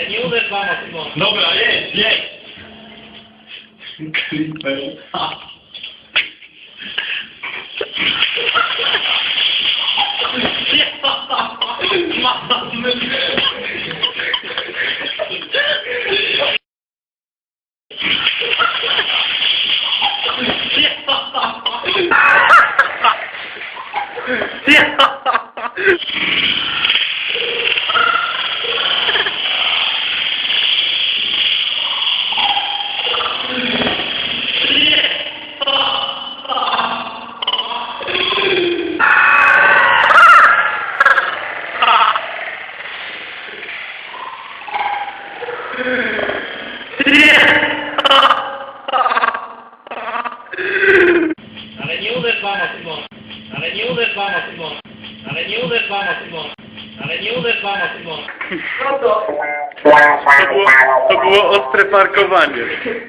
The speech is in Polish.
Ale nie uderz mama, Simon. Dobra, jedź, jedź! Creeper. Mamy Ale nie uderz mama, Simon. Ale nie uderz mama, Simon. Ale nie uderz mama, Simon. Ale nie uderz mama, Simon. To było, to było ostre parkowanie.